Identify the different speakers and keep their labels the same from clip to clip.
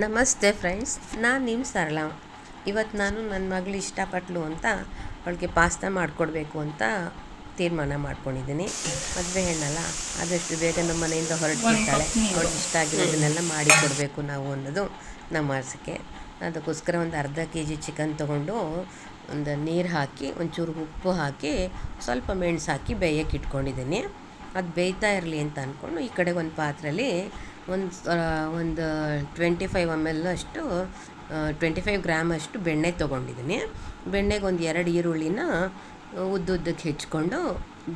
Speaker 1: ನಮಸ್ತೆ ಫ್ರೆಂಡ್ಸ್, ನಾನು ನಿಮ್ಮ ಸರಳ. ಇವತ್ತು ನಾನು ನನ್ನ ಮಗಳು ಇಷ್ಟಪಟ್ಲು ಅಂತ ಅವಳಿಗೆ ಪಾಸ್ತಾ ಮಾಡಿಕೊಡ್ಬೇಕು ಅಂತ ತೀರ್ಮಾನ ಮಾಡ್ಕೊಂಡಿದ್ದೀನಿ ಮದುವೆ ಹೆಣ್ಣಲ್ಲ, ಆದಷ್ಟು ಬೇಗ ನಮ್ಮ ಮನೆಯಿಂದ ಹೊರಟಿರ್ತಾಳೆ. ಅವಳಿಗೆ ಇಷ್ಟ ಆಗಿರೋದನ್ನೆಲ್ಲ ಮಾಡಿ ಕೊಡಬೇಕು ನಾವು ಅನ್ನೋದು ನಮ್ಮ ಆಸೆ ಅದಕ್ಕೋಸ್ಕರ ಒಂದು ಅರ್ಧ ಕೆ ಜಿ ಚಿಕನ್ ತೊಗೊಂಡು ಒಂದು ನೀರು ಹಾಕಿ, ಒಂಚೂರು ಉಪ್ಪು ಹಾಕಿ, ಸ್ವಲ್ಪ ಮೆಣಸು ಹಾಕಿ ಬೇಯಕ್ಕೆ ಇಟ್ಕೊಂಡಿದ್ದೀನಿ ಅದು ಬೇಯ್ತಾ ಇರಲಿ ಅಂತ ಅಂದ್ಕೊಂಡು ಈ ಕಡೆ ಒಂದು ಪಾತ್ರೆಯಲ್ಲಿ ಒಂದು ಒಂದು ಟ್ವೆಂಟಿ ಫೈವ್ ಎಂ ಎಲ್ ಅಷ್ಟು ಟ್ವೆಂಟಿ ಫೈವ್ ಗ್ರಾಮ್ ಅಷ್ಟು ಬೆಣ್ಣೆ ತೊಗೊಂಡಿದ್ದೀನಿ. ಬೆಣ್ಣೆಗೆ ಒಂದು ಎರಡು ಈರುಳ್ಳಿನ ಉದ್ದುದ್ದಕ್ಕೆ ಹೆಚ್ಕೊಂಡು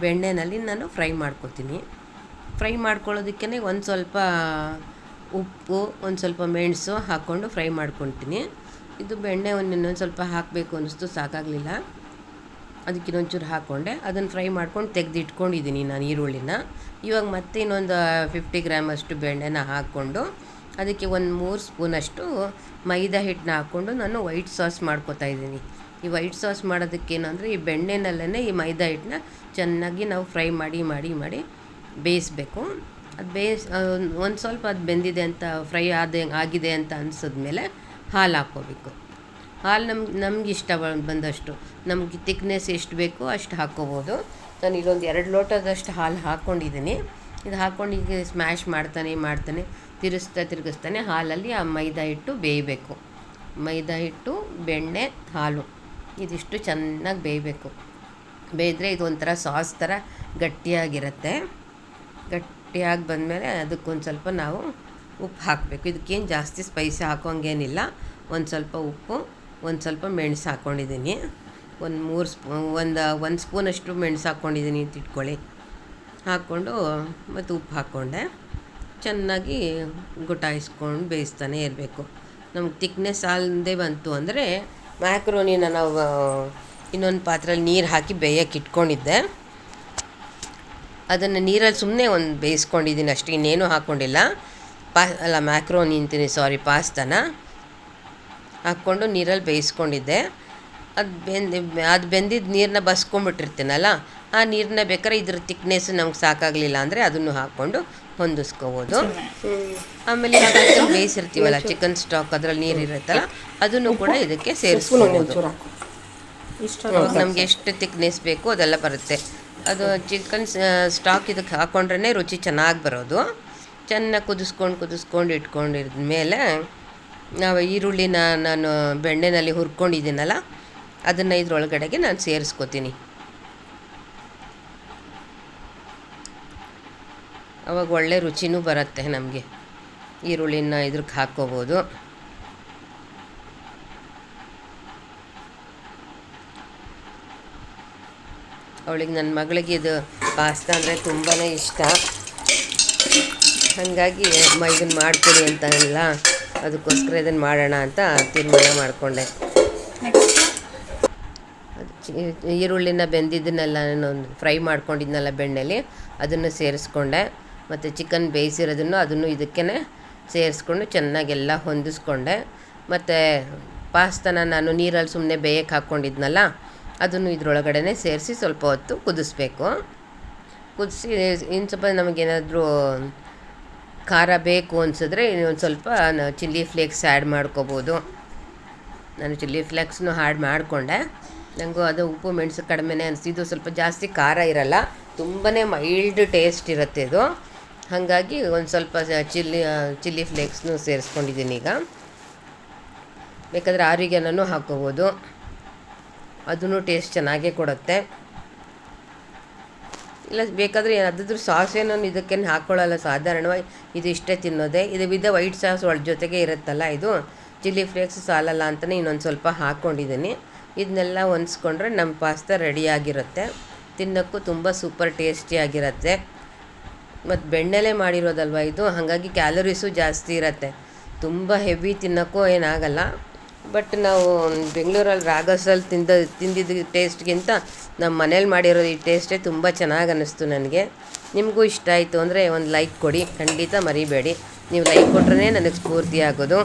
Speaker 1: ಬೆಣ್ಣೆನಲ್ಲಿ ನಾನು ಫ್ರೈ ಮಾಡ್ಕೊತೀನಿ. ಫ್ರೈ ಮಾಡ್ಕೊಳ್ಳೋದಕ್ಕೆ ಒಂದು ಸ್ವಲ್ಪ ಉಪ್ಪು, ಒಂದು ಸ್ವಲ್ಪ ಮೆಣಸು ಹಾಕ್ಕೊಂಡು ಫ್ರೈ ಮಾಡ್ಕೊತೀನಿ ಇದು ಬೆಣ್ಣೆ ಒಂದು ಇನ್ನೊಂದು ಸ್ವಲ್ಪ ಹಾಕಬೇಕು ಅನ್ನಿಸ್ತು, ಸಾಕಾಗಲಿಲ್ಲ. ಅದಕ್ಕೆ ಇನ್ನೊಂಚೂರು ಹಾಕ್ಕೊಂಡೆ ಅದನ್ನು ಫ್ರೈ ಮಾಡ್ಕೊಂಡು ತೆಗೆದು ಇಟ್ಕೊಂಡಿದ್ದೀನಿ ನಾನು ಈರುಳ್ಳಿನ. ಇವಾಗ ಮತ್ತೆ ಇನ್ನೊಂದು ಫಿಫ್ಟಿ ಗ್ರಾಮ್ ಅಷ್ಟು ಬೆಣ್ಣೆನ ಹಾಕ್ಕೊಂಡು ಅದಕ್ಕೆ ಒಂದು ಮೂರು ಸ್ಪೂನಷ್ಟು ಮೈದಾ ಹಿಟ್ಟನ್ನ ಹಾಕ್ಕೊಂಡು ನಾನು ವೈಟ್ ಸಾಸ್ ಮಾಡ್ಕೋತಾ ಇದ್ದೀನಿ. ಈ ವೈಟ್ ಸಾಸ್ ಮಾಡೋದಕ್ಕೇನು ಅಂದರೆ ಈ ಬೆಣ್ಣೆನಲ್ಲೇ ಈ ಮೈದಾ ಹಿಟ್ಟನ್ನ ಚೆನ್ನಾಗಿ ನಾವು ಫ್ರೈ ಮಾಡಿ ಮಾಡಿ ಮಾಡಿ ಬೇಯಿಸ್ಬೇಕು. ಅದು ಬೇಯಿಸ್ ಒಂದು ಸ್ವಲ್ಪ ಅದು ಬೆಂದಿದೆ ಅಂತ, ಫ್ರೈ ಆದ, ಆಗಿದೆ ಅಂತ ಅನ್ಸಿದ್ಮೇಲೆ ಹಾಲು ಹಾಕ್ಕೋಬೇಕು. ಹಾಲು ನಮ್ಗೆ ನಮ್ಗೆ ಇಷ್ಟ ಬಂದಷ್ಟು. ನಮಗೆ ತಿಕ್ನೆಸ್ ಎಷ್ಟು ಬೇಕೋ ಅಷ್ಟು ಹಾಕ್ಕೋಬೋದು ನಾನು ಇಲ್ಲೊಂದು ಎರಡು ಲೋಟದಷ್ಟು ಹಾಲು ಹಾಕ್ಕೊಂಡಿದ್ದೀನಿ. ಇದು ಹಾಕ್ಕೊಂಡು ಈಗ ಸ್ಮ್ಯಾಶ್ ಮಾಡ್ತಾನೆ ಮಾಡ್ತಾನೆ ತಿರುಗಿಸ್ತಾ ತಿರುಗಿಸ್ತಾನೆ ಹಾಲಲ್ಲಿ ಆ ಮೈದಾ ಹಿಟ್ಟು ಬೇಯಬೇಕು. ಮೈದಾ ಹಿಟ್ಟು, ಬೆಣ್ಣೆ, ಹಾಲು ಇದಿಷ್ಟು ಚೆನ್ನಾಗಿ ಬೇಯಬೇಕು. ಬೇಯಿದ್ರೆ ಇದು ಒಂಥರ ಸಾಸ್ ಥರ ಗಟ್ಟಿಯಾಗಿರುತ್ತೆ. ಗಟ್ಟಿಯಾಗಿ ಬಂದಮೇಲೆ ಅದಕ್ಕೊಂದು ಸ್ವಲ್ಪ ನಾವು ಉಪ್ಪು ಹಾಕಬೇಕು. ಇದಕ್ಕೇನು ಜಾಸ್ತಿ ಸ್ಪೈಸಿ ಹಾಕೋಂಗೇನಿಲ್ಲ. ಒಂದು ಸ್ವಲ್ಪ ಉಪ್ಪು ಒಂದು ಸ್ವಲ್ಪ ಮೆಣಸು ಹಾಕ್ಕೊಂಡಿದ್ದೀನಿ ಒಂದು ಮೂರು ಸ್ಪೂ, ಒಂದು ಒಂದು ಸ್ಪೂನಷ್ಟು ಮೆಣಸು ಹಾಕ್ಕೊಂಡಿದ್ದೀನಿ ಅಂತ ಇಟ್ಕೊಳ್ಳಿ. ಹಾಕ್ಕೊಂಡು ಮತ್ತು ಉಪ್ಪು ಹಾಕ್ಕೊಂಡೆ. ಚೆನ್ನಾಗಿ ಗುಟಾಯಿಸ್ಕೊಂಡು ಬೇಯಿಸ್ತಾನೆ ಇರಬೇಕು. ನಮ್ಗೆ ತಿಕ್ನೆಸ್ ಅಲ್ಲದೆ ಬಂತು ಅಂದರೆ ಮ್ಯಾಕ್ರೋನಿನ ನಾವು ಇನ್ನೊಂದು ಪಾತ್ರೆಯಲ್ಲಿ ನೀರು ಹಾಕಿ ಬೇಯಕ್ಕೆ ಇಟ್ಕೊಂಡಿದ್ದೆ. ಅದನ್ನು ನೀರಲ್ಲಿ ಸುಮ್ಮನೆ ಒಂದು ಬೇಯಿಸ್ಕೊಂಡಿದ್ದೀನಿ ಅಷ್ಟೇ, ಇನ್ನೇನು ಹಾಕ್ಕೊಂಡಿಲ್ಲ ಪಾ, ಅಲ್ಲ ಮ್ಯಾಕ್ರೋನಿ ಅಂತೀನಿ ಸಾರಿ, ಪಾಸ್ತಾನ. ಹಾಕ್ಕೊಂಡು ನೀರಲ್ಲಿ ಬೇಯಿಸ್ಕೊಂಡಿದ್ದೆ. ಅದು ಬೆಂದು ಅದು ಬೆಂದಿದ್ದ ನೀರನ್ನ ಬಸ್ಕೊಂಡ್ಬಿಟ್ಟಿರ್ತೀನಲ್ಲ ಆ ನೀರನ್ನ ಬೇಕಾದ್ರೆ ಇದ್ರ ತಿಕ್ನೆಸ್ ನಮ್ಗೆ ಸಾಕಾಗಲಿಲ್ಲ ಅಂದರೆ ಅದನ್ನು ಹಾಕ್ಕೊಂಡು ಹೊಂದಿಸ್ಕೋಬೋದು. ಆಮೇಲೆ ಚಿಕನ್ ಬೇಯಿಸಿರ್ತೀವಲ್ಲ ಚಿಕನ್ ಸ್ಟಾಕ್ ಅದರಲ್ಲಿ ನೀರು ಇರುತ್ತಲ್ಲ ಅದನ್ನು ಕೂಡ ಇದಕ್ಕೆ ಸೇರಿಸ್ಕೊಬೋದು. ನಮ್ಗೆ ಎಷ್ಟು ತಿಕ್ನೆಸ್ ಬೇಕು ಅದೆಲ್ಲ ಬರುತ್ತೆ. ಅದು ಚಿಕನ್ ಸ್ಟಾಕ್ ಇದಕ್ಕೆ ಹಾಕ್ಕೊಂಡ್ರೆ ರುಚಿ ಚೆನ್ನಾಗಿ ಬರೋದು. ಚೆನ್ನಾಗಿ ಕುದಿಸ್ಕೊಂಡು ಕುದಿಸ್ಕೊಂಡು ಇಟ್ಕೊಂಡಿದ್ದ ಮೇಲೆ ನಾವು ಈರುಳ್ಳಿನ ನಾನು ಬೆಣ್ಣೆನಲ್ಲಿ ಹುರ್ಕೊಂಡಿದ್ದೀನಲ್ಲ, ಅದನ್ನು ಇದ್ರೊಳಗಡೆಗೆ ನಾನು ಸೇರಿಸ್ಕೊತೀನಿ. ಅವಾಗ ಒಳ್ಳೆ ರುಚಿನೂ ಬರುತ್ತೆ ನಮಗೆ. ಈರುಳ್ಳಿನ ಇದ್ರಕ್ಕೆ ಹಾಕ್ಕೋಬೋದು. ಅವಳಿಗೆ ನನ್ನ ಮಗಳಿಗೆ ಇದು ಪಾಸ್ತಾ ಅಂದರೆ ತುಂಬಾ ಇಷ್ಟ. ಹಾಗಾಗಿ ಅಮ್ಮ ಇದನ್ನು ಅಂತ ಅಂತಲ್ಲ ಅದಕ್ಕೋಸ್ಕರ ಇದನ್ನು ಮಾಡೋಣ ಅಂತ ತೀರ್ಮಾನ ಮಾಡಿಕೊಂಡೆ. ಈರುಳ್ಳಿನ ಬೆಂದಿದ್ದನ್ನೆಲ್ಲ ನಾನು ಫ್ರೈ ಮಾಡ್ಕೊಂಡಿದ್ನಲ್ಲ ಬೆಣ್ಣೆಲಿ, ಅದನ್ನು ಸೇರಿಸ್ಕೊಂಡೆ. ಮತ್ತು ಚಿಕನ್ ಬೇಯಿಸಿರೋದನ್ನು ಅದನ್ನು ಇದಕ್ಕೇ ಸೇರಿಸ್ಕೊಂಡು ಚೆನ್ನಾಗೆಲ್ಲ ಹೊಂದಿಸ್ಕೊಂಡೆ. ಮತ್ತು ಪಾಸ್ತಾನ ನಾನು ನೀರಲ್ಲಿ ಸುಮ್ಮನೆ ಬೇಯಕ್ಕೆ ಹಾಕ್ಕೊಂಡಿದ್ನಲ್ಲ, ಅದನ್ನು ಇದರೊಳಗಡೆ ಸೇರಿಸಿ ಸ್ವಲ್ಪ ಹೊತ್ತು ಕುದಿಸ್ಬೇಕು. ಕುದಿಸಿ ಇನ್ನು ಸ್ವಲ್ಪ ನಮಗೇನಾದರೂ ಖಾರ ಬೇಕು ಅನಿಸಿದ್ರೆ ಇನ್ನೊಂದು ಸ್ವಲ್ಪ ಚಿಲ್ಲಿ ಫ್ಲೇಕ್ಸ್ ಆ್ಯಡ್ ಮಾಡ್ಕೋಬೋದು. ನಾನು ಚಿಲ್ಲಿ ಫ್ಲೇಕ್ಸ್ನು ಆ್ಯಡ್ ಮಾಡಿಕೊಂಡೆ. ನನಗೂ ಅದು ಉಪ್ಪು ಮೆಣಸು ಕಡಿಮೆನೇ ಅನಿಸ್ತಿದ್ದು ಸ್ವಲ್ಪ ಜಾಸ್ತಿ ಖಾರ ಇರಲ್ಲ ತುಂಬಾ ಮೈಲ್ಡ್ ಟೇಸ್ಟ್ ಇರುತ್ತೆ ಇದು. ಹಾಗಾಗಿ ಒಂದು ಸ್ವಲ್ಪ ಚಿಲ್ಲಿ ಚಿಲ್ಲಿ ಫ್ಲೇಕ್ಸ್ನು ಸೇರಿಸ್ಕೊಂಡಿದ್ದೀನಿ ಈಗ. ಬೇಕಾದರೆ ಆರೋಗ್ಯನೂ ಹಾಕ್ಕೋಬೋದು. ಅದೂ ಟೇಸ್ಟ್ ಚೆನ್ನಾಗೇ ಕೊಡುತ್ತೆ. ಇಲ್ಲ, ಬೇಕಾದರೆ ಅದಾದ್ರೂ ಸಾಸ್ ಏನೋ ಇದಕ್ಕೇನು ಹಾಕ್ಕೊಳ್ಳಲ್ಲ ಸಾಧಾರಣವಾಗಿ ಇದು ಇಷ್ಟೇ ತಿನ್ನೋದೇ. ಇದು ವಿಧ ವೈಟ್ ಸಾಸ್ ಒಳ ಜೊತೆಗೆ ಇರುತ್ತಲ್ಲ ಇದು. ಚಿಲ್ಲಿ ಫ್ಲೇಕ್ಸ್ ಸಾಲಲ್ಲ ಅಂತಲೇ ಇನ್ನೊಂದು ಸ್ವಲ್ಪ ಹಾಕ್ಕೊಂಡಿದ್ದೀನಿ ಇದನ್ನೆಲ್ಲ ಹೊಂದಿಸ್ಕೊಂಡ್ರೆ ನಮ್ಮ ಪಾಸ್ತಾ ರೆಡಿಯಾಗಿರುತ್ತೆ. ತಿನ್ನೋಕ್ಕೂ ತುಂಬ ಸೂಪರ್ ಟೇಸ್ಟಿಯಾಗಿರುತ್ತೆ ಮತ್ತು ಬೆಣ್ಣೆಲೆ ಮಾಡಿರೋದಲ್ವ ಇದು? ಹಾಗಾಗಿ ಕ್ಯಾಲರೀಸು ಜಾಸ್ತಿ ಇರುತ್ತೆ. ತುಂಬ ಹೆವಿ ತಿನ್ನೋಕ್ಕೂ ಏನಾಗಲ್ಲ. ಬಟ್ ನಾವು ಬೆಂಗಳೂರಲ್ಲಿ ರಾಗಸಲ್ಲಿ ತಿಂದ, ತಿಂದಿದ್ದ ಟೇಸ್ಟ್ಗಿಂತ ನಮ್ಮ ಮನೇಲಿ ಮಾಡಿರೋ ಈ ಟೇಸ್ಟೇ ತುಂಬ ಚೆನ್ನಾಗಿ ಅನ್ನಿಸ್ತು ನನಗೆ. ನಿಮಗೂ ಇಷ್ಟ ಆಯಿತು ಅಂದರೆ ಒಂದು ಲೈಕ್ ಕೊಡಿ, ಖಂಡಿತ ಮರಿಬೇಡಿ. ನೀವು ಲೈಕ್ ಕೊಟ್ರೇ ನನಗೆ ಸ್ಫೂರ್ತಿ ಆಗೋದು.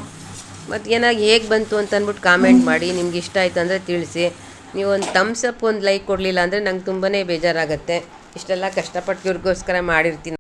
Speaker 1: ಮತ್ತು ಏನಾಗಿ ಹೇಗೆ ಬಂತು ಅಂತ ಅಂದ್ಬಿಟ್ಟು ಕಾಮೆಂಟ್ ಮಾಡಿ, ನಿಮ್ಗೆ ಇಷ್ಟ ಆಯಿತು ಅಂದರೆ ತಿಳಿಸಿ. ನೀವು ಒಂದು ಥಮ್ಸ್ ಅಪ್ ಒಂದು ಲೈಕ್ ಕೊಡಲಿಲ್ಲ ಅಂದರೆ ನಂಗೆ ತುಂಬಾ ಬೇಜಾರಾಗುತ್ತೆ. ಇಷ್ಟೆಲ್ಲ ಕಷ್ಟಪಟ್ಟು ಇವ್ರಿಗೋಸ್ಕರ ಮಾಡಿರ್ತೀನಿ.